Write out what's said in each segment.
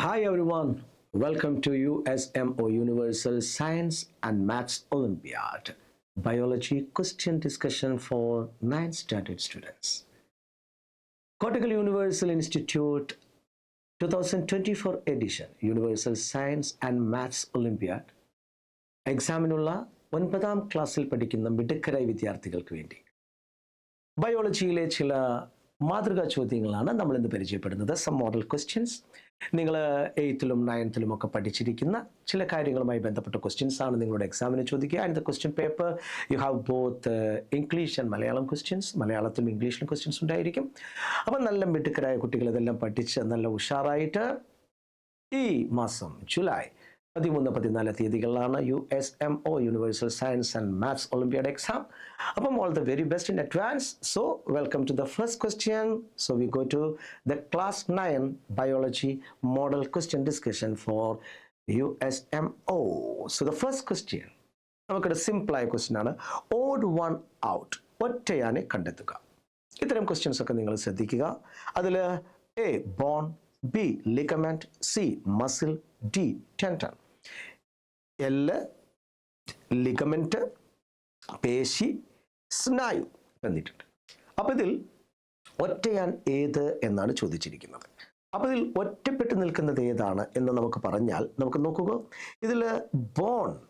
Hi everyone, welcome to USMO Universal Science and Maths Olympiad Biology Question Discussion for 9th Standard students. Cortical Universal Institute 2024 edition Universal Science and Maths Olympiad എക്സാമിനുള്ള ഒൻപതാം ക്ലാസ്സിൽ പഠിക്കുന്ന മിടുക്കരായ വിദ്യാർത്ഥികൾക്ക് വേണ്ടി ബയോളജിയിലെ ചില മാതൃകാ ചോദ്യങ്ങളാണ് നമ്മൾ ഇന്ന് പരിചയപ്പെടുന്നത്. സം മോഡൽ ക്വസ്റ്റ്യൻസ് നിങ്ങൾ എയ്ത്തിലും നയൻത്തിലും ഒക്കെ പഠിച്ചിരിക്കുന്ന ചില കാര്യങ്ങളുമായി ബന്ധപ്പെട്ട ക്വസ്റ്റ്യൻസ് ആണ് നിങ്ങളുടെ എക്സാമിന് ചോദിക്കുക. And the question paper you have both English and Malayalam questions മലയാളത്തിലും ഇംഗ്ലീഷിലും ക്വസ്റ്റ്യൻസ് ഉണ്ടായിരിക്കും. അപ്പം നല്ല മിടുക്കരായ കുട്ടികൾ ഇതെല്ലാം പഠിച്ച് നല്ല ഉഷാറായിട്ട് ഈ മാസം ജൂലൈ പതിമൂന്ന് പതിനാല് തീയതികളിലാണ് U S M O universal science and maths olympiad exam അപ്പം all the very best in advance so welcome to the first question so we go to the class nine biology model question discussion for U S M O so the first question നമുക്കൊരു സിമ്പിളായ question ആണ്. Odd one out ഒറ്റയാനെ കണ്ടെത്തുക. ഇത്തരം questions ഒക്കെ നിങ്ങൾ ശ്രദ്ധിക്കുക. അതിൽ A bone B ligament C muscle D tendon എല്ല് ലിഗമെന്റ് പേശി സ്നായു എന്നിട്ടുണ്ട് അപ്പൊ ഇതിൽ ഒറ്റയാൻ ഏത് എന്നാണ് ചോദിച്ചിരിക്കുന്നത്. അപ്പൊ ഇതിൽ ഒറ്റപ്പെട്ട് നിൽക്കുന്നത് ഏതാണ് എന്ന് നമുക്ക് പറഞ്ഞാൽ നമുക്ക് നോക്കുക ഇതിൽ ബോൺ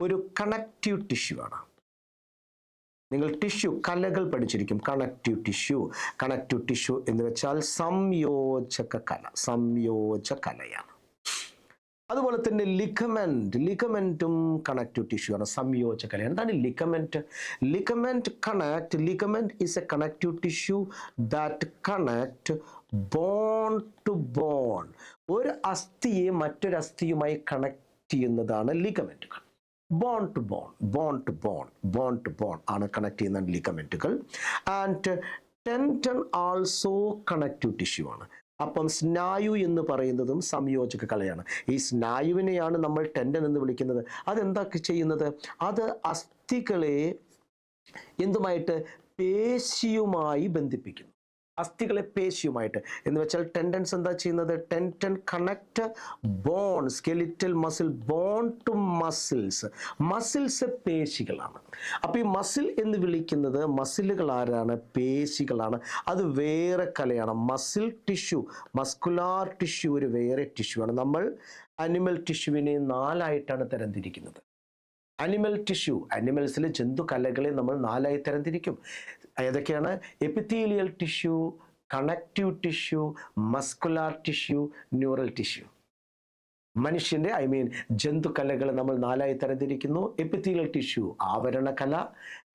ഒരു കണക്റ്റീവ് ടിഷ്യൂ ആണ്. നിങ്ങൾ ടിഷ്യൂ കലകൾ പഠിച്ചിരിക്കും. കണക്റ്റീവ് ടിഷ്യൂ കണക്റ്റീവ് ടിഷ്യൂ എന്ന് വെച്ചാൽ സംയോജക കല സംയോജ കലയാണ്. അതുപോലെ തന്നെ ലിഗമെന്റ് ലിഗമെന്റും കണക്റ്റീവ് ടിഷ്യൂ ആണ്. സംയോജകല എന്താണ് ligament ligament connect ligament is a connective tissue that connect bone to bone ഒരു അസ്ഥിയെ മറ്റൊരു അസ്ഥിയുമായി കണക്ട് ചെയ്യുന്നതാണ് ലിഗമെന്റുകൾ bone to bone bone to bone bone to bone ആണ് കണക്ട് ചെയ്യുന്ന ലിഗമെന്റുകൾ and tendon also connective tissue ആണ്. അപ്പം സ്നായു എന്ന് പറയുന്നതും സംയോജക കലയാണ്. ഈ സ്നായുവിനെയാണ് നമ്മൾ ടെൻഡൻ എന്ന് വിളിക്കുന്നത്. അതെന്താ ചെയ്യുന്നത്? അത് അസ്ഥികളെ എന്തുമായിട്ട് പേശിയുമായി ബന്ധിപ്പിക്കുന്നു. അസ്ഥികളെ പേശിയുമായിട്ട്. എന്ന് വെച്ചാൽ ടെൻഡൻസ് എന്താ ചെയ്യുന്നത്? Tendon connect bone skeletal muscle bone to muscles muscles പേശികളാണ്. അപ്പോൾ ഈ മസിൽ എന്ന് വിളിക്കുന്നത് മസിലുകൾ ആരാണ്? പേശികളാണ്. അത് വേറെ കലയാണ്. മസിൽ ടിഷ്യൂ മസ്കുലാർ ടിഷ്യൂ ഒരു വേറെ ടിഷ്യൂ ആണ്. നമ്മൾ അനിമൽ ടിഷ്യൂവിനെ നാലായിട്ടാണ് തരംതിരിക്കുന്നത്. അനിമൽ ടിഷ്യൂ അനിമൽസിലെ ജന്തു കലകളെ നമ്മൾ നാലായി തരംതിരിക്കും. ഏതൊക്കെയാണ്? Epithelial tissue connective tissue muscular tissue neural tissue. മനുഷ്യന്റെ ഐ മീൻ ജന്തുക്കലകൾ നമ്മൾ നാലായി തരംതിരിക്കുന്നു. എപ്പിത്തീലിയൽ ടിഷ്യൂ ആവരണ കല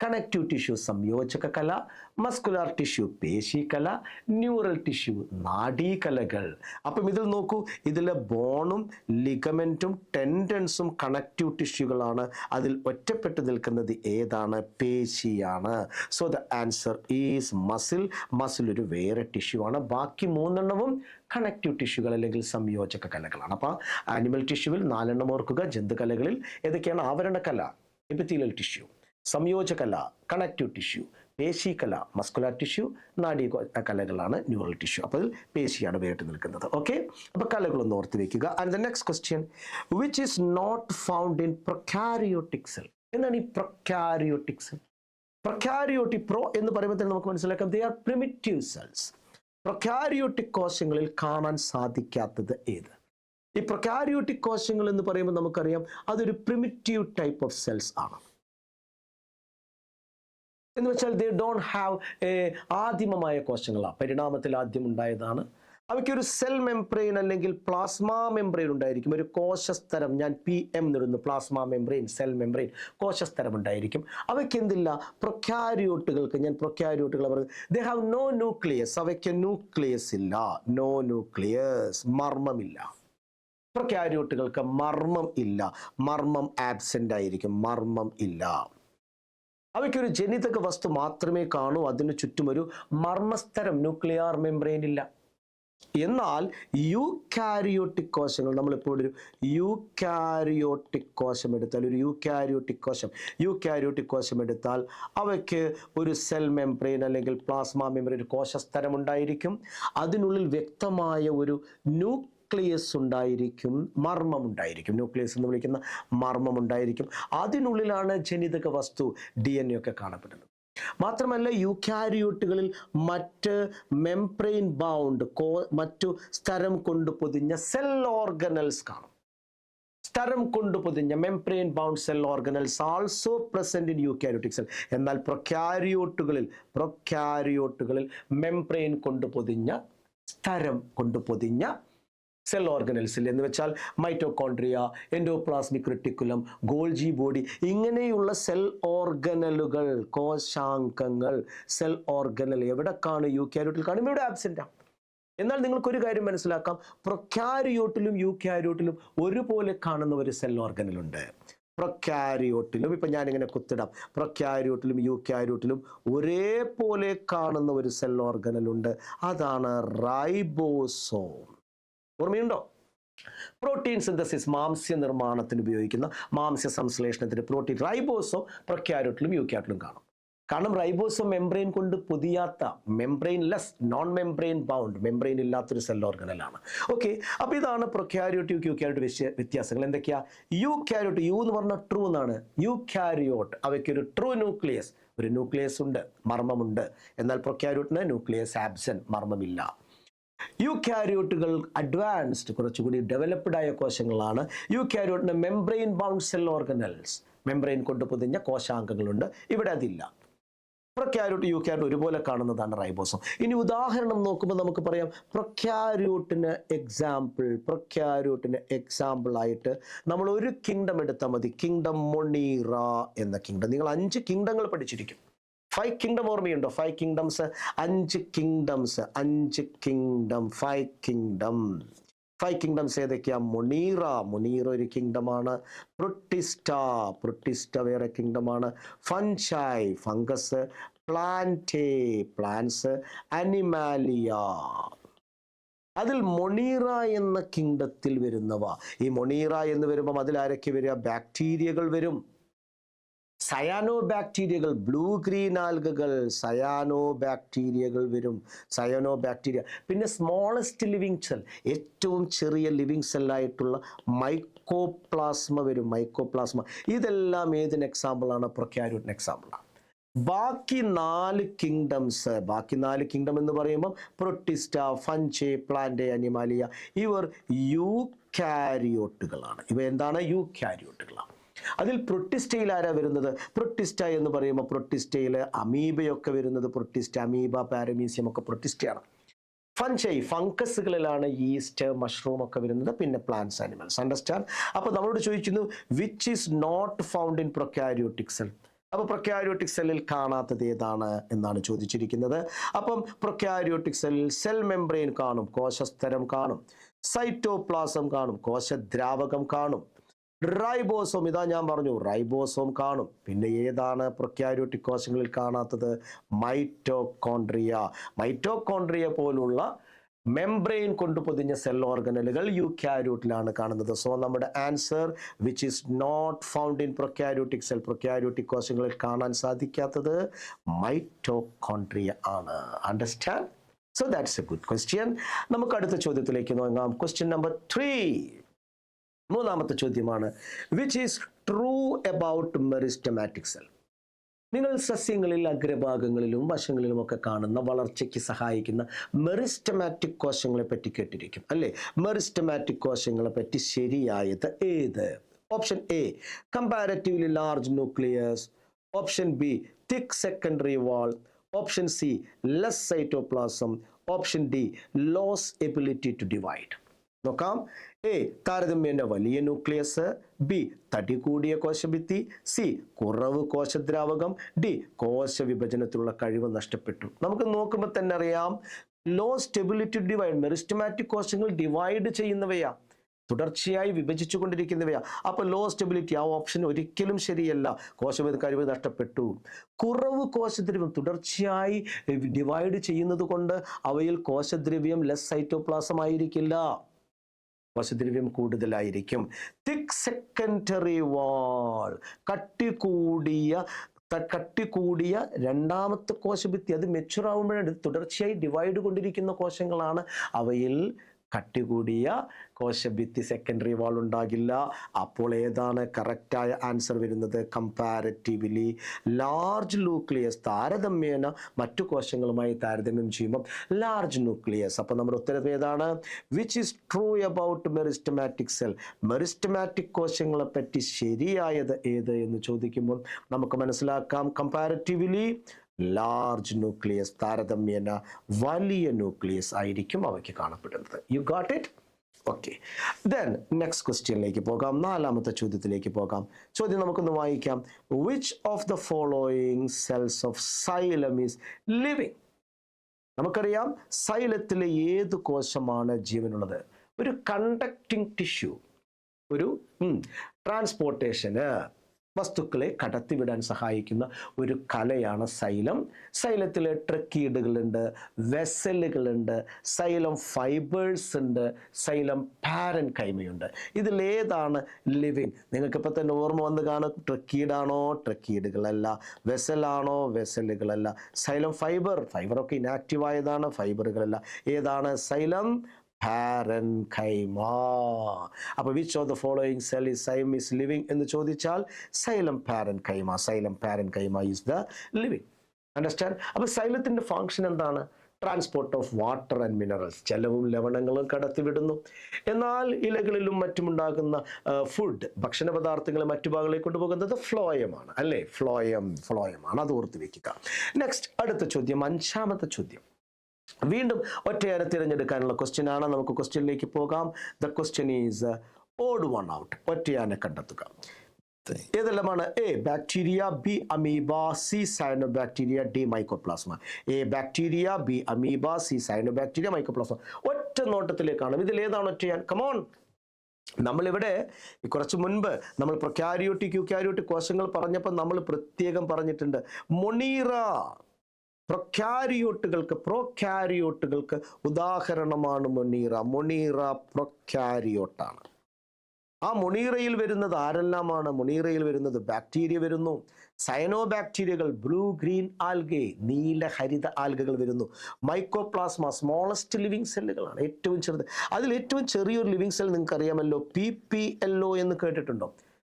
കണക്റ്റീവ് ടിഷ്യൂ സംയോജക കല മസ്കുലാർ ടിഷ്യൂ പേശികല ന്യൂറൽ ടിഷ്യൂ നാഡീകലകൾ അപ്പം ഇതിൽ നോക്കൂ ഇതിലെ ബോണും ലിഗമെന്റും ടെൻഡൻസും കണക്റ്റീവ് ടിഷ്യൂകളാണ് അതിൽ ഒറ്റപ്പെട്ട് നിൽക്കുന്നത് ഏതാണ്? പേശിയാണ്. So the answer is muscle muscle ഒരു വേറെ ടിഷ്യൂ ആണ്. ബാക്കി മൂന്നെണ്ണവും കണക്റ്റീവ് ടിഷ്യൂകൾ അല്ലെങ്കിൽ സംയോജക കലകളാണ്. അപ്പോൾ ആനിമൽ ടിഷ്യൂവിൽ നാലെണ്ണം ഓർക്കുക. ജന്തുകലകളിൽ ഏതൊക്കെയാണ്? ആവരണക്കല എപ്പിത്തീലിയൽ ടിഷ്യൂ സംയോജകല കണക്റ്റീവ് ടിഷ്യൂ പേശികല മസ്കുലാർ ടിഷ്യൂ നാഡീ കലകളാണ് ന്യൂറൽ ടിഷ്യൂ അപ്പോൾ അതിൽ പേശിയാണ് വേറിട്ട് നിൽക്കുന്നത്. ഓക്കെ അപ്പോൾ കലകളൊന്ന് ഓർത്ത് വെക്കുക. And the next question which is not found in prokaryotic cell എന്നാണ് ഈ പ്രൊക്കാരിയോട്ടിക് സെൽ പ്രൊക്കാരിയോട്ടിക് പ്രോ എന്ന് പറയുമ്പോൾ തന്നെ നമുക്ക് മനസ്സിലാക്കാം. They are primitive cells prokaryotic കോശങ്ങളിൽ കാണാൻ സാധിക്കാത്തത് ഏത്? ഈ പ്രൊക്കാരിയോട്ടിക് കോശങ്ങൾ എന്ന് പറയുമ്പോൾ നമുക്കറിയാം അതൊരു പ്രിമിറ്റീവ് ടൈപ്പ് ഓഫ് സെൽസ് ആണ്. എന്ന് വെച്ചാൽ ദേ ഡോണ്ട് ഹാവ് എ ആദിമമായ കോശങ്ങളാണ് പരിണാമത്തിൽ ആദ്യം ഉണ്ടായതാണ്. അവയ്ക്ക് ഒരു സെൽ മെംബ്രെയിൻ അല്ലെങ്കിൽ പ്ലാസ്മ മെംബ്രെയിൻ ഉണ്ടായിരിക്കും. ഒരു കോശസ്തരം ഞാൻ പി എം എന്നിടുന്നു പ്ലാസ്മ മെംബ്രെയിൻ സെൽ മെംബ്രെയിൻ കോശസ്തരം ഉണ്ടായിരിക്കും. അവയ്ക്ക് എന്തില്ല? പ്രൊക്യാരിയോട്ടുകൾക്ക് ഞാൻ പ്രൊക്യാരിയോട്ടുകൾ പറയുന്നത് ദേ ഹാവ് നോ ന്യൂക്ലിയസ് അവയ്ക്ക് ന്യൂക്ലിയസ് ഇല്ല. നോ ന്യൂക്ലിയസ് മർമ്മമില്ല. പ്രൊക്യാരിയോട്ടുകൾക്ക് മർമ്മം ഇല്ല. മർമ്മം ആബ്സെന്റ് ആയിരിക്കും മർമ്മം ഇല്ല. അവയ്ക്കൊരു ജനിതക വസ്തു മാത്രമേ കാണൂ. അതിനു ചുറ്റും ഒരു മർമ്മസ്ഥരം ന്യൂക്ലിയർ മെംബ്രെയിൻ ഇല്ല. എന്നാൽ യൂക്കാരിയോട്ടിക് കോശങ്ങൾ നമ്മളിപ്പോൾ ഒരു യൂക്കാരിയോട്ടിക് കോശം എടുത്താൽ ഒരു യൂക്കാരിയോട്ടിക് കോശം യൂക്കാരിയോട്ടിക് കോശം എടുത്താൽ അവയ്ക്ക് ഒരു സെൽ മെംബ്രെയിൻ അല്ലെങ്കിൽ പ്ലാസ്മ മെംബ്രെയിൻ കോശസ്തരം ഉണ്ടായിരിക്കും. അതിനുള്ളിൽ വ്യക്തമായ ഒരു ന്യൂ ന്യൂക്ലിയസ് ഉണ്ടായിരിക്കും മർമ്മം ഉണ്ടായിരിക്കും. ന്യൂക്ലിയസ് എന്ന് വിളിക്കുന്ന മർമ്മം ഉണ്ടായിരിക്കും. അതിനുള്ളിലാണ് ജനിതക വസ്തു ഡി എൻ എ ഒക്കെ കാണപ്പെടുന്നത്. മാത്രമല്ല യൂക്യാരിയോട്ടുകളിൽ മറ്റ് മെംബ്രെയിൻ ബൗണ്ട് കോ മറ്റു സ്ഥലം കൊണ്ട് പൊതിഞ്ഞ സെൽ ഓർഗനൽസ് കാണും. സ്ഥലം കൊണ്ട് പൊതിഞ്ഞ membrane bound cell organelles also present in eukaryotic cell. എന്നാൽ പ്രൊക്യാരിയോട്ടുകളിൽ പ്രൊക്യാരിയോട്ടുകളിൽ മെംബ്രെയിൻ കൊണ്ട് പൊതിഞ്ഞ സ്ഥലം കൊണ്ട് പൊതിഞ്ഞ സെൽ ഓർഗനൽസിൽ എന്ന് വെച്ചാൽ mitochondria endoplasmic reticulum Golgi body ഇങ്ങനെയുള്ള സെൽ ഓർഗനലുകൾ കോശാംഗങ്ങൾ സെൽ ഓർഗനൽ എവിടെ കാണും യു യൂക്യാരിയോട്ടിൽ കാണും? ഇവിടെ ആബ്സെന്റ് എന്നാൽ നിങ്ങൾക്കൊരു കാര്യം മനസ്സിലാക്കാം. പ്രൊക്യാരിയോട്ടിലും യൂക്യാരിയോട്ടിലും ഒരുപോലെ കാണുന്ന ഒരു സെൽ ഓർഗനലുണ്ട് പ്രൊക്യാരിയോട്ടിലും ഇപ്പം ഞാനിങ്ങനെ കുത്തിടാം. പ്രൊക്യാരിയോട്ടിലും യൂക്യാരിയോട്ടിലും ഒരേപോലെ കാണുന്ന ഒരു സെൽ ഓർഗനലുണ്ട് അതാണ് റൈബോസോം ഓർമ്മയുണ്ടോ? പ്രോട്ടീൻ സിന്തസിസ് മാംസ്യ നിർമ്മാണത്തിന് ഉപയോഗിക്കുന്ന മാംസ്യ സംശ്ലേഷണത്തിന് പ്രോട്ടീൻ റൈബോസോം പ്രഖ്യാരോട്ടിലും യൂക്യാട്ടിലും കാണും. കാരണം റൈബോസോം മെംബ്രെയിൻ കൊണ്ട് പൊതിയാത്ത membrane less non membrane bound membrane ഇല്ലാത്തൊരു സെൽ ഓർഗനലാണ് ഓക്കെ അപ്പോൾ ഇതാണ് പ്രൊക്യാരിയോട്ട് യു ക്യൂക്യാരിയോട്ട് വ്യത്യാസങ്ങൾ. എന്തൊക്കെയാ? യു ക്യാരിയോട്ട് യു എന്ന് പറഞ്ഞാൽ ട്രൂ എന്നാണ്. യു ക്യാരിയോട്ട് അവയ്ക്ക് ഒരു ട്രൂ ന്യൂക്ലിയസ് ഒരു ന്യൂക്ലിയസ് ഉണ്ട് മർമ്മമുണ്ട്. എന്നാൽ പ്രൊക്യാരിയോട്ടിന് ന്യൂക്ലിയസ് ആബ്സെന്റ് മർമ്മമില്ല. യു ക്യാരിയോട്ടുകൾ അഡ്വാൻസ്ഡ് കുറച്ചുകൂടി ഡെവലപ്ഡ് ആയ കോശങ്ങളാണ്. യു ക്യാരിയോട്ടിന് membrane bound cell organelles membrane കൊണ്ട് പൊതിഞ്ഞ കോശാംഗങ്ങളുണ്ട്. ഇവിടെ അതില്ല. പ്രൊക്യാരിയോട്ട് യു ക്യാരിയോട്ട് ഒരുപോലെ കാണുന്നതാണ് റൈബോസം. ഇനി ഉദാഹരണം നോക്കുമ്പോൾ നമുക്ക് പറയാം പ്രൊക്യാരിയോട്ടിന് എക്സാമ്പിൾ പ്രൊക്യാരിയോട്ടിന് എക്സാമ്പിൾ ആയിട്ട് നമ്മൾ ഒരു കിങ്ഡം എടുത്താൽ മതി. കിങ്ഡം മൊണീറ എന്ന കിങ്ഡം നിങ്ങൾ അഞ്ച് കിങ്ഡങ്ങൾ പഠിച്ചിരിക്കും. ഫൈവ് കിങ്ഡം ഓർമ്മയുണ്ടോ? ഫൈവ് കിങ്ഡംസ് അഞ്ച് കിങ്ഡംസ് അഞ്ച് kingdom five kingdom five kingdoms ഏതൊക്കെയാ? മൊണീറ മൊണീറ ഒരു കിങ്ഡമാണ് പ്രൊട്ടിസ്റ്റ പ്രൊട്ടിസ്റ്റ വേറെ കിങ്ഡമാണ് fungi fungus plantae plants animalia അതിൽ മൊണീറ എന്ന കിങ്ഡത്തിൽ വരുന്നവ. ഈ മൊണീറ എന്ന് വരുമ്പം അതിൽ ആരൊക്കെ വരിക? ബാക്ടീരിയകൾ വരും. സയാനോ ബാക്ടീരിയകൾ ബ്ലൂ ഗ്രീൻ ആൽഗകൾ സയാനോ ബാക്ടീരിയകൾ വരും. സയാനോ ബാക്ടീരിയ പിന്നെ സ്മോളസ്റ്റ് ലിവിങ് സെൽ ഏറ്റവും ചെറിയ ലിവിങ് സെല്ലായിട്ടുള്ള മൈക്കോപ്ലാസ്മ വരും. മൈക്കോപ്ലാസ്മ ഇതെല്ലാം ഏതിന് എക്സാമ്പിളാണ് പ്രൊക്യാരിയോട്ടിന് എക്സാമ്പിളാണ് ബാക്കി നാല് കിങ്ഡംസ് ബാക്കി നാല് കിങ്ഡം എന്ന് പറയുമ്പോൾ പ്രൊട്ടിസ്റ്റ ഫഞ്ചെ പ്ലാന്റ് അനിമാലിയ ഇവർ യൂക്യാരിയോട്ടുകളാണ് ഇവ എന്താണ്? യൂക്യാരിയോട്ടുകളാണ് അതിൽ പ്രൊട്ടിസ്റ്റയിൽ ആരാ വരുന്നത്? പ്രൊട്ടിസ്റ്റ എന്ന് പറയുമ്പോൾ പ്രൊട്ടിസ്റ്റയിൽ അമീബയൊക്കെ വരുന്നത് പ്രൊട്ടിസ്റ്റ അമീബ പാരമീസിയം ഒക്കെ പ്രൊട്ടിസ്റ്റയാണ് ഫൺഷൈ ഫംഗസുകളിലാണ് ഈസ്റ്റ് മഷ്റൂം ഒക്കെ വരുന്നത് പിന്നെ പ്ലാന്റ്സ് ആനിമൽസ് അണ്ടർസ്റ്റാൻഡ് അപ്പോൾ നമ്മളോട് ചോദിക്കുന്നു which is not found in prokaryotic cell അപ്പോൾ പ്രൊക്യാരിയോട്ടിക് സെല്ലിൽ കാണാത്തത് ഏതാണ് എന്നാണ് ചോദിച്ചിരിക്കുന്നത്. അപ്പം പ്രൊക്യാരിയോട്ടിക് സെല്ലിൽ സെൽ മെംബ്രെയിൻ കാണും കോശസ്തരം കാണും. സൈറ്റോപ്ലാസം കാണും കോശദ്രാവകം കാണും. റൈബോസോം ഇതാ ഞാൻ പറഞ്ഞു. റൈബോസോം കാണും. പിന്നെ ഏതാണ് പ്രൊക്യാരിയോട്ടിക് കോശങ്ങളിൽ കാണാത്തത്? മൈറ്റോകോൺട്രിയ മൈറ്റോകോൺട്രിയ പോലുള്ള മെംബ്രെയിൻ കൊണ്ട് പൊതിഞ്ഞ സെൽ ഓർഗനലുകൾ യൂക്യാരിയോട്ടിലാണ് കാണുന്നത്. സോ നമ്മുടെ answer which is not found in prokaryotic cell prokaryotic കോശങ്ങളിൽ കാണാൻ സാധിക്കാത്തത് മൈറ്റോകോൺട്രിയ ആണ്. Understand so that's a good question നമുക്ക് അടുത്ത ചോദ്യത്തിലേക്ക് നോക്കാം. ക്വസ്റ്റ്യൻ നമ്പർ ത്രീ മൂന്നാമത്തെ ചോദ്യമാണ് which is true about meristematic cell നിങ്ങൾ സസ്യങ്ങളിൽ അഗ്രഭാഗങ്ങളിലും വശങ്ങളിലും ഒക്കെ കാണുന്ന വളർച്ചയ്ക്ക് സഹായിക്കുന്ന മെറിസ്റ്റമാറ്റിക് കോശങ്ങളെ പറ്റി കേട്ടിരിക്കും അല്ലേ? മെറിസ്റ്റമാറ്റിക് കോശങ്ങളെ പറ്റി ശരിയായത് ഏത്? Option A comparatively large nucleus option B thick secondary wall option C less cytoplasm option D loss ability to divide നോക്കാം. എ താരതമ്യേന വലിയ ന്യൂക്ലിയസ് ബി തടി കൂടിയ കോശഭിത്തി സി കുറവ് കോശദ്രാവകം ഡി കോശ വിഭജനത്തിലുള്ള കഴിവ് നഷ്ടപ്പെട്ടു. നമുക്ക് നോക്കുമ്പോൾ തന്നെ അറിയാം ലോ സ്റ്റെബിലിറ്റി ഡിവൈഡ് മെറിസ്റ്റമാറ്റിക് കോശങ്ങൾ ഡിവൈഡ് ചെയ്യുന്നവയാ. തുടർച്ചയായി വിഭജിച്ചു കൊണ്ടിരിക്കുന്നവയാ. അപ്പോൾ ലോ സ്റ്റെബിലിറ്റി ആ ഓപ്ഷൻ ഒരിക്കലും ശരിയല്ല. കോശവിധ കഴിവ് നഷ്ടപ്പെട്ടു. കുറവ് കോശദ്രവ്യം തുടർച്ചയായി ഡിവൈഡ് ചെയ്യുന്നത് കൊണ്ട് അവയിൽ കോശദ്രവ്യം ലെസ് സൈറ്റോപ്ലാസം ആയിരിക്കില്ല. കോശദ്രവ്യം കൂടുതലായിരിക്കും. തിക് സെക്കൻഡറി വാൾ കട്ടി കൂടിയ കട്ടി കൂടിയ രണ്ടാമത്തെ കോശഭിത്തി. അത് മെച്ചുറാവുമ്പോഴാണ് തുടർച്ചയായി ഡിവൈഡ് കൊണ്ടിരിക്കുന്ന കോശങ്ങളാണ്. അവയിൽ കട്ടി കൂടിയ കോശഭിത്തി സെക്കൻഡറി വാൾ ഉണ്ടാകില്ല. അപ്പോൾ ഏതാണ് കറക്റ്റായ ആൻസർ വരുന്നത്? കമ്പാരറ്റീവ്ലി ലാർജ് ന്യൂക്ലിയസ് താരതമ്യേന മറ്റു കോശങ്ങളുമായി താരതമ്യം ചെയ്യുമ്പോൾ ലാർജ് ന്യൂക്ലിയസ് അപ്പോൾ നമ്മുടെ ഉത്തരം ഏതാണ്? Which is true about meristematic cell meristematic കോശങ്ങളെ പറ്റി ശരിയായത് ഏത് എന്ന് ചോദിക്കുമ്പോൾ നമുക്ക് മനസ്സിലാക്കാം. കമ്പാരറ്റീവ്ലി ലാർജ് ന്യൂക്ലിയസ് താരതമ്യേന വലിയ ന്യൂക്ലിയസ് ആയിരിക്കും അവയ്ക്ക് കാണപ്പെടുന്നത്. You got it okay then next ക്വസ്റ്റ്യനിലേക്ക് പോകാം. നാലാമത്തെ ചോദ്യത്തിലേക്ക് പോകാം. ചോദ്യം നമുക്കൊന്ന് വായിക്കാം. Which of the following cells of xylem is living നമുക്കറിയാം സൈലത്തിലെ ഏത് കോശമാണ് ജീവനുള്ളത്? ഒരു കണ്ടക്റ്റിംഗ് ടിഷ്യൂ ഒരു ട്രാൻസ്പോർട്ടേഷന് വസ്തുക്കളെ കടത്തിവിടാൻ സഹായിക്കുന്ന ഒരു കലയാണ് സൈലം. സൈലത്തിൽ ട്രക്കീഡുകളുണ്ട് വെസലുകളുണ്ട് സൈലം ഫൈബേഴ്സ് ഉണ്ട് സൈലം പാരൻ കൈമയുണ്ട് ഇതിലേതാണ് ലിവിങ്. നിങ്ങൾക്കിപ്പോൾ തന്നെ ഓർമ്മ വന്ന് കാണും ട്രക്കീഡാണോ ട്രക്കീഡുകളല്ല വെസലാണോ വെസലുകളല്ല. സൈലം ഫൈബർ ഫൈബറൊക്കെ ഇനാക്റ്റീവ് ആയതാണ് ഫൈബറുകളല്ല. ഏതാണ്? സൈലം പാരൻ കൈമ അപ്പോൾ which of the following cell is xylem is living എന്ന് ചോദിച്ചാൽ xylem parenchyma xylem parenchyma is the living understand അപ്പോൾ സൈലത്തിന്റെ ഫങ്ഷൻ എന്താണ്? Transport of water and minerals ജലവും ലവണങ്ങളും കടത്തിവിടുന്നു. എന്നാൽ ഇലകളിലും മറ്റുമുണ്ടാകുന്ന ഫുഡ് ഭക്ഷണ പദാർത്ഥങ്ങളെ മറ്റു ഭാഗങ്ങളിലേക്ക് കൊണ്ടുപോകുന്നത് ഫ്ലോയമാണ് അല്ലേ? ഫ്ലോയം ഫ്ലോയമാണ് അത് ഓർത്ത് വെക്കുക. നെക്സ്റ്റ് അടുത്ത ചോദ്യം അഞ്ചാമത്തെ ചോദ്യം. വീണ്ടും ഒറ്റയാനെ തിരഞ്ഞെടുക്കാനുള്ള ക്വസ്റ്റ്യൻ ആണ്. നമുക്ക് ക്വസ്റ്റ്യനിലേക്ക് പോകാം. The question is odd one out ഒറ്റയാനെ കണ്ടെത്തുക. ഏതെല്ലാമാണ് A bacteria B amoeba C cyanobacteria D mycoplasma A bacteria B amoeba C cyanobacteria mycoplasma ഒറ്റ നോട്ടത്തിലേക്കാണ്. ഇതിൽ ഏതാണ് ഒറ്റയാൻ? കമോൺ നമ്മളിവിടെ കുറച്ച് മുൻപ് നമ്മൾ പ്രൊക്യാരിയോട്ടിക് യുക്യാരിയോട്ടിക് കോശങ്ങൾ പറഞ്ഞപ്പോൾ നമ്മൾ പ്രത്യേകം പറഞ്ഞിട്ടുണ്ട്. മൊണീറ പ്രൊക്യാരിയോട്ടുകൾക്ക് പ്രോക്യാരിയോട്ടുകൾക്ക് ഉദാഹരണമാണ് മൊണീറ മൊണീറ പ്രൊക്യാരിയോട്ടാണ് ആ മൊണീറയിൽ വരുന്നത് ആരെല്ലാമാണ്? മൊണീറയിൽ വരുന്നത് ബാക്ടീരിയ വരുന്നു. സയനോ ബാക്ടീരിയകൾ ബ്ലൂ ഗ്രീൻ ആൽഗെ നീല ഹരിത ആൽഗകൾ വരുന്നു. മൈക്കോപ്ലാസ്മ സ്മോളസ്റ്റ് ലിവിങ് സെല്ലുകളാണ് ഏറ്റവും ചെറുത്. അതിൽ ഏറ്റവും ചെറിയൊരു ലിവിങ് സെൽ നിങ്ങൾക്ക് അറിയാമല്ലോ പി പി എൽ ഒ എന്ന് കേട്ടിട്ടുണ്ടോ?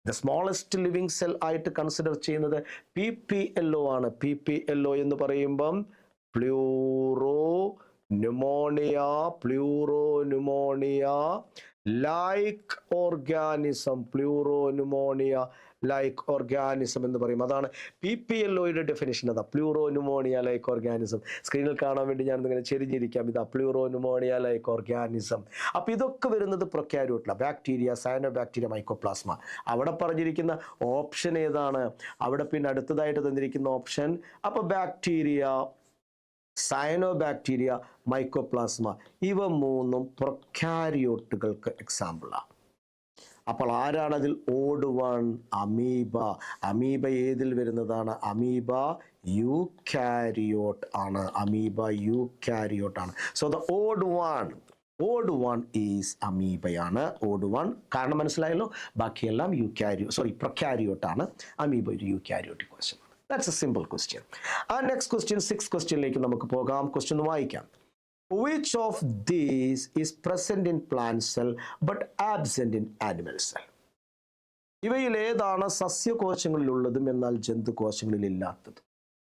ദ സ്മോളസ്റ്റ് ലിവിങ് സെൽ ആയിട്ട് കൺസിഡർ ചെയ്യുന്നത് പി പി എൽ ഒ ആണ്. പി പി എൽ ഒ എന്ന് പറയുമ്പം pleuropneumonia pleuropneumonia like organism pleuropneumonia like organism എന്ന് പറയും. അതാണ് പി പി എൽ ഒയുടെ ഡെഫിനേഷൻ അതാ പ്ലൂറോ ന്യൂമോണിയ ലൈക്ക് ഓർഗാനിസം സ്ക്രീനിൽ കാണാൻ വേണ്ടി ഞാൻ ഇങ്ങനെ ചെരിഞ്ഞിരിക്കാം. ഇത് പ്ലൂറോ ന്യൂമോണിയ ലൈക്ക് ഓർഗാനിസം അപ്പോൾ ഇതൊക്കെ വരുന്നത് പ്രൊക്യാരിയോട്ടില ബാക്ടീരിയ സയനോ ബാക്ടീരിയ മൈക്കോപ്ലാസ്മ അവിടെ പറഞ്ഞിരിക്കുന്ന ഓപ്ഷൻ ഏതാണ്? അവിടെ പിന്നെ അടുത്തതായിട്ട് തന്നിരിക്കുന്ന ഓപ്ഷൻ അപ്പോൾ ബാക്ടീരിയ സയനോ ബാക്ടീരിയ മൈക്കോപ്ലാസ്മ ഇവ മൂന്നും പ്രൊക്യാരിയോട്ടുകൾക്ക് എക്സാമ്പിളാണ് അപ്പോൾ ആരാണതിൽ ഓഡ് വൺ അമീബ? അമീബ ഏതിൽ വരുന്നതാണ്? അമീബ യു ക്യാരിയോട്ട് ആണ്. അമീബ യു ക്യാരിയോട്ട് ആണ് so the odd one odd one is അമീബയാണ്. Odd one കാരണം മനസ്സിലായല്ലോ? ബാക്കിയെല്ലാം യു യൂക്യാരിയോ സോറി ആണ് അമീബ ഒരു U eukaryotic question that's a simple question ആ നെക്സ്റ്റ് ക്വസ്റ്റ്യൻ സിക്സ് ക്വസ്റ്റ്യനിലേക്ക് നമുക്ക് പോകാം. ക്വസ്റ്റ്യൻ വായിക്കാം. Which of these is present in plant cell but absent in animal cell? ഇവയിൽ ഏതാണ് സസ്യകോശങ്ങളിലുള്ളതും എന്നാൽ ജന്തുകോശങ്ങളിൽ ഇല്ലാത്തത്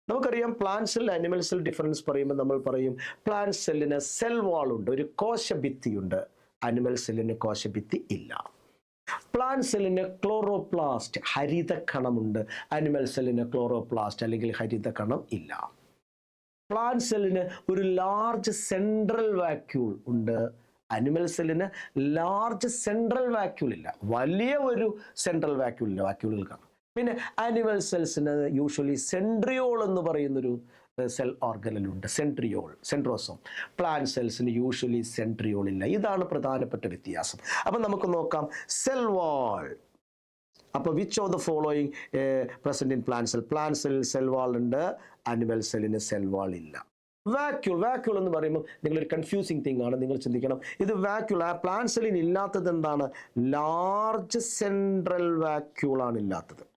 നമുക്കറിയാം plant cell animal cell difference പറയുമ്പോൾ നമ്മൾ പറയും പ്ലാന്റ് സെല്ലിന് സെൽ വാൾ ഉണ്ട് ഒരു കോശഭിത്തിയുണ്ട്. അനിമൽ സെല്ലിന് കോശഭിത്തി ഇല്ല. പ്ലാന്റ് സെല്ലിന് ക്ലോറോപ്ലാസ്റ്റ് ഹരിതക്കണമുണ്ട് അനിമൽ സെല്ലിന് ക്ലോറോപ്ലാസ്റ്റ് അല്ലെങ്കിൽ ഹരിതകണം ഇല്ല. പ്ലാന്റ് സെല്ലിന് ഒരു ലാർജ് സെൻട്രൽ വാക്യൂൾ ഉണ്ട്. അനിമൽ സെല്ലിന് ലാർജ് സെൻട്രൽ വാക്യൂൾ ഇല്ല. വലിയ ഒരു സെൻട്രൽ വാക്യൂൾ ഇല്ല വാക്യൂളുകൾ കാണാം പിന്നെ ആനിമൽ സെൽസിന് യൂഷ്വലി സെൻട്രിയോൾ എന്ന് പറയുന്നൊരു സെൽ ഓർഗനലുണ്ട് സെൻട്രിയോൾ സെൻട്രോസോം പ്ലാന്റ് സെൽസിന് യൂഷ്വലി സെൻട്രിയോൾ ഇല്ല. ഇതാണ് പ്രധാനപ്പെട്ട വ്യത്യാസം. അപ്പം നമുക്ക് നോക്കാം. സെൽ വാൾ അപ്പോൾ which of the following present in plant cell plant cell cell wall ഉണ്ട്. അനിമൽ സെല്ലിന് സെൽ വാൾ ഇല്ല. വാക്യൂൾ വാക്യൂൾ എന്ന് പറയുമ്പോൾ നിങ്ങൾ ഒരു കൺഫ്യൂസിങ് തിങ് ആണ്. നിങ്ങൾ ചിന്തിക്കണം. ഇത് വാക്യൂൾ ആ പ്ലാന്റ് സെല്ലിന് ഇല്ലാത്തത് എന്താണ്? ലാർജ് സെൻട്രൽ വാക്യൂൾ ആണ് ഇല്ലാത്തത്.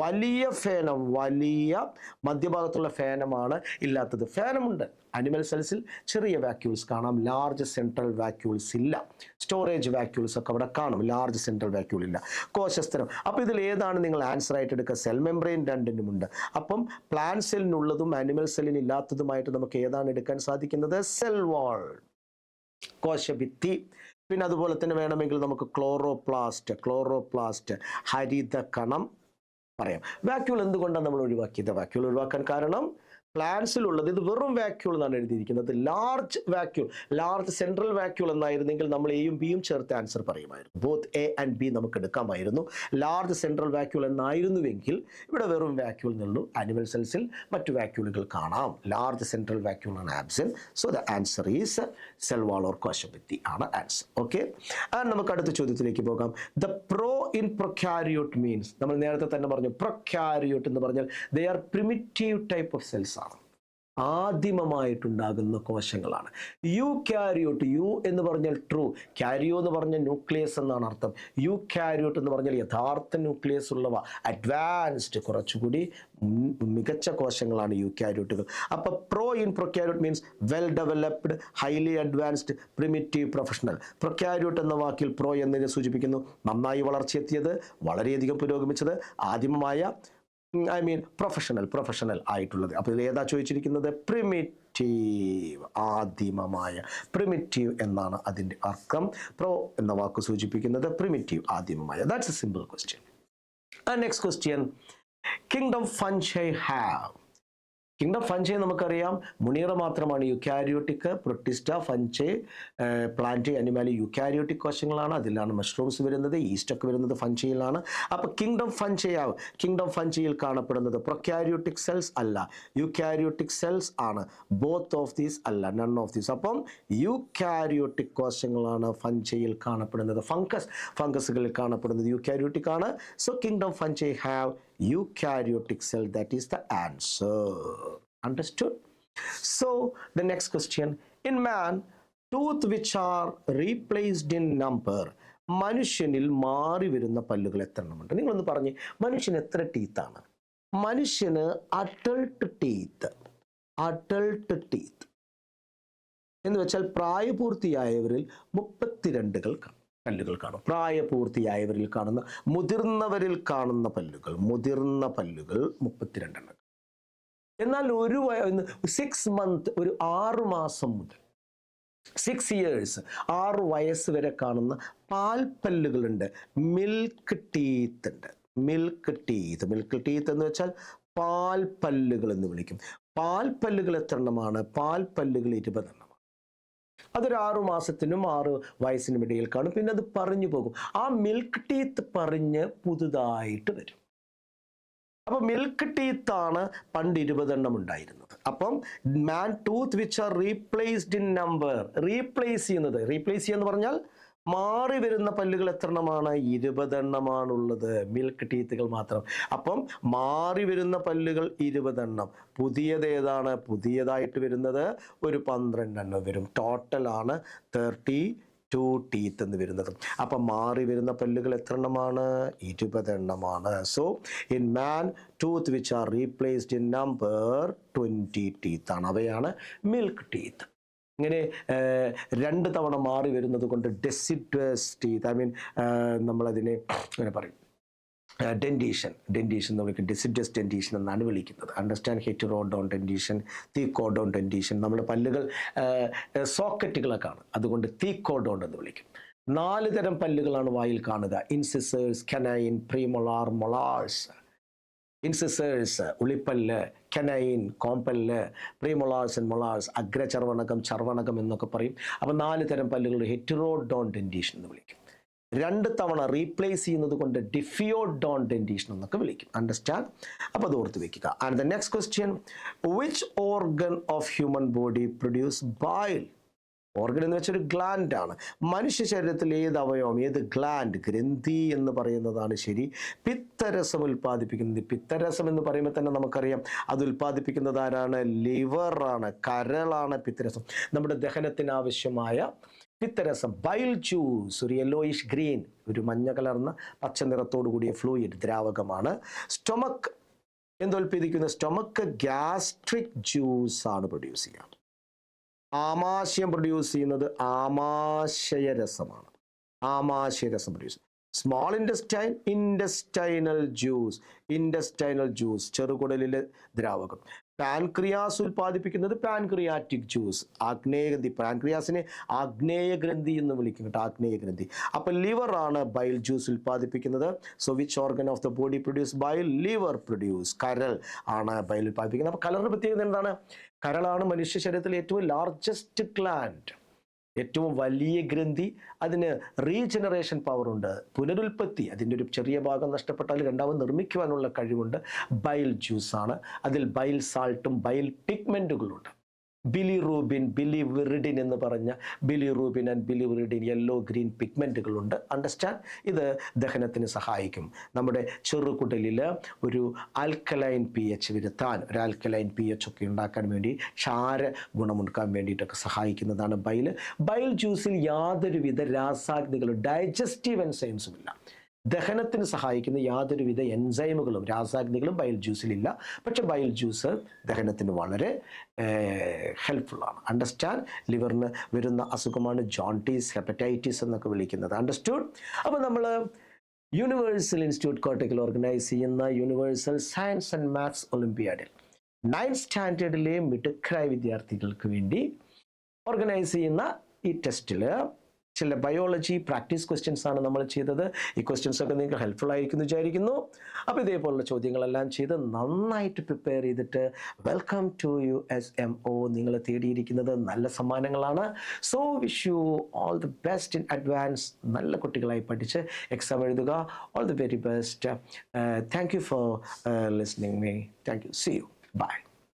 വലിയ ഫേനം വലിയ മധ്യഭാഗത്തുള്ള ഫേനമാണ് ഇല്ലാത്തത്. ഫേനമുണ്ട്. അനിമൽ സെൽസിൽ ചെറിയ വാക്യൂൾസ് കാണാം. ലാർജ് സെൻട്രൽ വാക്യൂൾസ് ഇല്ല. സ്റ്റോറേജ് വാക്യൂൾസ് ഒക്കെ അവിടെ കാണും. ലാർജ് സെൻട്രൽ വാക്യൂൾ ഇല്ല. കോശസ്ഥരം അപ്പോൾ ഇതിൽ ഏതാണ് നിങ്ങൾ ആൻസർ ആയിട്ട് എടുക്കുക? സെൽ മെംബ്രെയിൻ രണ്ടിനുമുണ്ട് അപ്പം പ്ലാൻ സെല്ലിനുള്ളതും അനിമൽ സെല്ലിന് ഇല്ലാത്തതുമായിട്ട് നമുക്ക് ഏതാണ് എടുക്കാൻ സാധിക്കുന്നത്? സെൽ വാൾ കോശഭിത്തി. പിന്നെ അതുപോലെ തന്നെ വേണമെങ്കിൽ നമുക്ക് ക്ലോറോപ്ലാസ്റ്റ് ക്ലോറോപ്ലാസ്റ്റ് ഹരിത കണം പറയാം. വാക്യൂൾ എന്തുകൊണ്ടാണ് നമ്മൾ ഒഴിവാക്കിയത്? വാക്യൂൾ ഒഴിവാക്കാൻ കാരണം പ്ലാന്റ്സിലുള്ളത് ഇത് വെറും വാക്യൂൾ എന്നാണ് എഴുതിയിരിക്കുന്നത്. Large vacuole large central vacuole എന്നായിരുന്നെങ്കിൽ നമ്മൾ എയും ബിയും ചേർത്ത് ആൻസർ പറയുമായിരുന്നു. ബോത്ത് എ ആൻഡ് ബി നമുക്ക് എടുക്കാമായിരുന്നു. ലാർജ് സെൻട്രൽ വാക്യൂൾ എന്നായിരുന്നുവെങ്കിൽ ഇവിടെ വെറും വാക്യൂൾ എന്നുള്ളൂ ആനിമൽ സെൽസിൽ മറ്റു വാക്യൂളുകൾ കാണാം. ലാർജ് സെൻട്രൽ വാക്യൂൾ ആണ് absent so the answer is cell wall or കോശഭിത്തി ആണ് ആൻസർ ഓക്കെ നമുക്ക് അടുത്ത ചോദ്യത്തിലേക്ക് പോകാം. The pro in prokaryote means നമ്മൾ നേരത്തെ തന്നെ പറഞ്ഞു പ്രൊക്യാരിയോട്ട് എന്ന് പറഞ്ഞാൽ they are primitive type of cells ആണ്. ആദിമമായിട്ടുണ്ടാകുന്ന കോശങ്ങളാണ്. യു ക്യാരിയോട്ട് യു എന്ന് പറഞ്ഞാൽ ട്രൂ ക്യാരിയോ എന്ന് പറഞ്ഞാൽ ന്യൂക്ലിയസ് എന്നാണ് അർത്ഥം. യു ക്യാരിയോട്ട് എന്ന് പറഞ്ഞാൽ യഥാർത്ഥ ന്യൂക്ലിയസ് ഉള്ളവ. അഡ്വാൻസ്ഡ് കുറച്ചുകൂടി മികച്ച കോശങ്ങളാണ് യു ക്യാരിയോട്ടുകൾ അപ്പോൾ pro in prokaryote means well developed highly advanced primitive professional prokaryote എന്ന വാക്കിൽ പ്രോ എന്നതിനെ സൂചിപ്പിക്കുന്നു. നന്നായി വളർച്ചയെത്തിയത് വളരെയധികം പുരോഗമിച്ചത് ആദിമമായ ഐ മീൻ പ്രൊഫഷണൽ പ്രൊഫഷണൽ ആയിട്ടുള്ളത്. അപ്പോൾ ഇത് ഏതാ ചോദിച്ചിരിക്കുന്നത്? പ്രിമിറ്റീവ് ആദിമമായ. പ്രിമിറ്റീവ് എന്നാണ് അതിന്റെ അർത്ഥം. പ്രോ എന്ന വാക്ക് സൂചിപ്പിക്കുന്നത് primitive ആദിമമായ. That's a simple question next question kingdom fungi have kingdom fungi നമുക്കറിയാം. മുനീറ മാത്രമാണ് eukaryotic protista fungi plant animalia eukaryotic കോശങ്ങളാണ്. അതിലാണ് മഷ്റൂംസ് വരുന്നത് ഈസ്റ്റൊക്കെ വരുന്നത് ഫഞ്ചയിലാണ്. അപ്പോൾ കിങ്ഡം ഫഞ്ചയാവ്. കിങ്ഡം ഫഞ്ചയിൽ കാണപ്പെടുന്നത് പ്രൊക്യാരിയോട്ടിക് സെൽസ് അല്ല. യുക്കാരിയോട്ടിക് സെൽസ് ആണ്. ബോത്ത് ഓഫ് ദീസ് അല്ല നൺ ഓഫ് ദീസ്. അപ്പം യുക്കാരിയോട്ടിക് കോശങ്ങളാണ് ഫഞ്ചയിൽ കാണപ്പെടുന്നത്. ഫംഗസ് ഫംഗസുകളിൽ കാണപ്പെടുന്നത് യുക്കാരിയോട്ടിക് ആണ്. So kingdom fungi have eukaryotic cell that is the answer. Understood? So the next question. In man tooth which are replaced in number മനുഷ്യനിൽ മാറി വരുന്ന പല്ലുകൾ എത്ര എണ്ണമുണ്ട് നിങ്ങളൊന്ന് പറഞ്ഞ്. മനുഷ്യന് എത്ര ടീത്താണ് മനുഷ്യന് അഡൾട്ട് ടീത്ത് അഡൾട്ട് ടീത്ത് എന്ന് വെച്ചാൽ പ്രായപൂർത്തിയായവരിൽ മുപ്പത്തിരണ്ടുകൾ കാണും. പല്ലുകൾ കാണും പ്രായപൂർത്തിയായവരിൽ കാണുന്ന മുതിർന്നവരിൽ കാണുന്ന പല്ലുകൾ മുതിർന്ന പല്ലുകൾ മുപ്പത്തിരണ്ടെണ്ണം. എന്നാൽ ഒരു സിക്സ് മന്ത് ഒരു ആറു മാസം മുതൽ സിക്സ് ഇയേഴ്സ് ആറ് വയസ്സ് വരെ കാണുന്ന പാൽപ്പല്ലുകളുണ്ട് മിൽക്ക് ടീത്ത് ഉണ്ട്. Milk teeth. മിൽക്ക് ടീത്ത് എന്ന് വെച്ചാൽ പാൽപ്പല്ലുകൾ എന്ന് വിളിക്കും. പാൽപ്പല്ലുകൾ എത്ര എണ്ണമാണ് പാൽപ്പല്ലുകൾ ഇരുപതെണ്ണം. അതൊരു ആറു മാസത്തിനും ആറ് വയസ്സിനും ഇടയിൽ കാണും. പിന്നെ അത് പറഞ്ഞു പോകും. ആ മിൽക്ക് ടീത്ത് പറഞ്ഞ് പുതുതായിട്ട് വരും. അപ്പോൾ മിൽക്ക് ടീത്താണ് പണ്ട് ഇരുപതെണ്ണം ഉണ്ടായിരുന്നത്. അപ്പം man tooth which are replaced in number replace ചെയ്യുന്നത്. റീപ്ലേസ് ചെയ്യുക എന്ന് പറഞ്ഞാൽ മാറി വരുന്ന പല്ലുകൾ എത്ര എണ്ണമാണ് ഇരുപതെണ്ണമാണുള്ളത്. മിൽക്ക് ടീത്തുകൾ മാത്രം. അപ്പം മാറി വരുന്ന പല്ലുകൾ ഇരുപതെണ്ണം. പുതിയത് ഏതാണ്? പുതിയതായിട്ട് വരുന്നത് ഒരു പന്ത്രണ്ടെണ്ണം വരും. ടോട്ടലാണ് തേർട്ടി ടു ടീത്ത് എന്ന് വരുന്നത്. അപ്പം മാറി വരുന്ന പല്ലുകൾ എത്ര എണ്ണമാണ് ഇരുപതെണ്ണമാണ് so in man tooth which are replaced in number twenty ടീത്താണ് അവയാണ് മിൽക്ക് ടീത്ത് ഇങ്ങനെ രണ്ട് തവണ മാറി വരുന്നത് കൊണ്ട് ഡെസിഡ്വസ് ടീത്ത് ഐ മീൻ നമ്മളതിനെ അങ്ങനെ പറയും. ഡെന്റീഷൻ ഡെന്റീഷൻ വിളിക്കും ഡെസിഡസ് ഡെന്റീഷൻ എന്നാണ് വിളിക്കുന്നത്. Understand heterodont dentition thecodont dentition നമ്മുടെ പല്ലുകൾ സോക്കറ്റുകളൊക്കെയാണ് അതുകൊണ്ട് തീക്കോഡോൺ എന്ന് വിളിക്കും. നാല് തരം പല്ലുകളാണ് വായിൽ കാണുക. Incisors canine premolar molars incisors ഉളിപ്പല്ല് canine കോമ്പല്ല് പ്രീമൊളാസ് ആൻഡ് മൊളാസ് അഗ്രചർവണകം ചർവണകം എന്നൊക്കെ പറയും. അപ്പോൾ നാല് തരം പല്ലുകൾ ഹെറ്ററോഡോൺ ഡെന്റീഷൻ എന്ന് വിളിക്കും. രണ്ട് തവണ റീപ്ലേസ് ചെയ്യുന്നത് കൊണ്ട് ഡിഫിയോഡോൺ ഡെന്റീഷൻ എന്നൊക്കെ വിളിക്കും. അണ്ടർസ്റ്റാൻഡ് അപ്പോൾ അത് ഓർത്ത് വെക്കുക. And the next question which organ of human body produce bile organ എന്ന് വെച്ചാൽ ഒരു ഗ്ലാൻഡ് ആണ്. മനുഷ്യ ശരീരത്തിൽ ഏത് അവയവം ഏത് ഗ്ലാൻഡ് ഗ്രന്ഥി എന്ന് പറയുന്നതാണ് ശരി. പിത്തരസം ഉൽപ്പാദിപ്പിക്കുന്നത് പിത്തരസം എന്ന് പറയുമ്പോൾ തന്നെ നമുക്കറിയാം അത് ഉൽപ്പാദിപ്പിക്കുന്നത് ആരാണ്? ലിവറാണ് കരളാണ് പിത്തരസം. നമ്മുടെ ദഹനത്തിന് ആവശ്യമായ പിത്തരസം ബൈൽ ജ്യൂസ് ഒരു യെല്ലോയിഷ് ഗ്രീൻ ഒരു മഞ്ഞ കലർന്ന പച്ച നിറത്തോടു കൂടിയ ഫ്ലൂയിഡ് ദ്രാവകമാണ്. സ്റ്റൊമക്ക് എന്തോൽപ്പിക്കുന്ന സ്റ്റൊമക്ക് ഗ്യാസ്ട്രിക് ജ്യൂസ് ആണ് പ്രൊഡ്യൂസ് ചെയ്യുക. ആമാശയം പ്രൊഡ്യൂസ് ചെയ്യുന്നത് ആമാശയരസമാണ്. ആമാശയരസം produce small intestine intestinal juice intestinal juice ചെറുകുടലിലെ ദ്രാവകം. പാൻക്രിയാസ് ഉൽപ്പാദിപ്പിക്കുന്നത് പാൻക്രിയാറ്റിക് ജ്യൂസ് ആഗ്നേയഗ്രന്ഥി. പാൻക്രിയാസിനെ ആഗ്നേയഗ്രന്ഥി എന്ന് വിളിക്കും കേട്ടോ ആഗ്നേയഗ്രന്ഥി. അപ്പോൾ ലിവർ ആണ് ബൈൽ ജ്യൂസ് ഉൽപ്പാദിപ്പിക്കുന്നത്. So which organ of the body produce bile liver produce കരൾ ആണ് ബൈൽ ഉൽപ്പാദിപ്പിക്കുന്നത്. അപ്പോൾ കലറിന് പ്രത്യേകത എന്താണ്? കരളാണ് മനുഷ്യ ശരീരത്തിലെ ഏറ്റവും ലാർജസ്റ്റ് ഗ്ലാൻഡ് ഏറ്റവും വലിയ ഗ്രന്ഥി അതിന് റീജനറേഷൻ പവറുണ്ട് പുനരുൽപ്പത്തി അതിന്റെ ഒരു ചെറിയ ഭാഗം നഷ്ടപ്പെട്ടാൽ രണ്ടാമത് നിർമ്മിക്കുവാനുള്ള കഴിവുണ്ട്. ബൈൽ ജ്യൂസാണ് അതിൽ ബൈൽ സാൾട്ടും ബൈൽ പിഗ്മെന്റുകളുണ്ട് ബിലിറൂബിൻ ബിലിവിറിഡിൻ എന്ന് പറഞ്ഞ bili bilirubin and bili biliverdin yellow green പിഗ്മെന്റുകളുണ്ട് understand ഇത് ദഹനത്തിന് സഹായിക്കും. നമ്മുടെ ചെറുകുടലിൽ ഒരു ആൽക്കലൈൻ പി എച്ച് വരുത്താൻ ഒരു ആൽക്കലൈൻ പി എച്ച് ഒക്കെ ഉണ്ടാക്കാൻ വേണ്ടി ക്ഷാര ഗുണമുണ്ടാക്കാൻ വേണ്ടിയിട്ടൊക്കെ സഹായിക്കുന്നതാണ് ബൈൽ ബൈൽ ജ്യൂസിൽ യാതൊരുവിധ രാസാഗ്നികളും ഡൈജസ്റ്റീവ് എൻസൈംസും ഇല്ല. ദഹനത്തിന് സഹായിക്കുന്ന യാതൊരുവിധ എൻസൈമുകളും രാസാഗ്നികളും ബയൽ ജ്യൂസിലില്ല പക്ഷെ ബയൽ ജ്യൂസ് ദഹനത്തിന് വളരെ ഹെൽപ്ഫുള്ളാണ് അണ്ടർസ്റ്റാൻഡ് ലിവറിന് വരുന്ന അസുഖമാണ് ജോണ്ടീസ് ഹെപ്പറ്റൈറ്റിസ് എന്നൊക്കെ വിളിക്കുന്നത്. അണ്ടർസ്റ്റുഡ് അപ്പോൾ നമ്മൾ യൂണിവേഴ്സൽ ഇൻസ്റ്റിറ്റ്യൂട്ട് കോട്ടയ്ക്കിൽ ഓർഗനൈസ് ചെയ്യുന്ന യൂണിവേഴ്സൽ സയൻസ് ആൻഡ് മാത്സ് ഒളിമ്പിയാഡിൽ നയൻത് സ്റ്റാൻഡേർഡിലെ മിടുക്കരായ വിദ്യാർത്ഥികൾക്ക് വേണ്ടി ഓർഗനൈസ് ചെയ്യുന്ന ഈ ടെസ്റ്റിൽ ചില ബയോളജി പ്രാക്ടീസ് ക്വസ്റ്റ്യൻസ് ആണ് നമ്മൾ ചെയ്തത്. ഈ ക്വസ്റ്റ്യൻസ് ഒക്കെ നിങ്ങൾക്ക് ഹെൽപ്ഫുൾ ആയിരിക്കും വിചാരിക്കുന്നു. അപ്പോൾ ഇതേപോലുള്ള ചോദ്യങ്ങളെല്ലാം ചെയ്ത് നന്നായിട്ട് പ്രിപ്പയർ ചെയ്തിട്ട് welcome to U S M O നിങ്ങൾ തേടിയിരിക്കുന്നത് നല്ല സമ്മാനങ്ങളാണ്. So wish you all the best in advance നല്ല കുട്ടികളായി പഠിച്ച് എക്സാം എഴുതുക. All the very best thank you for listening me thank you see you bye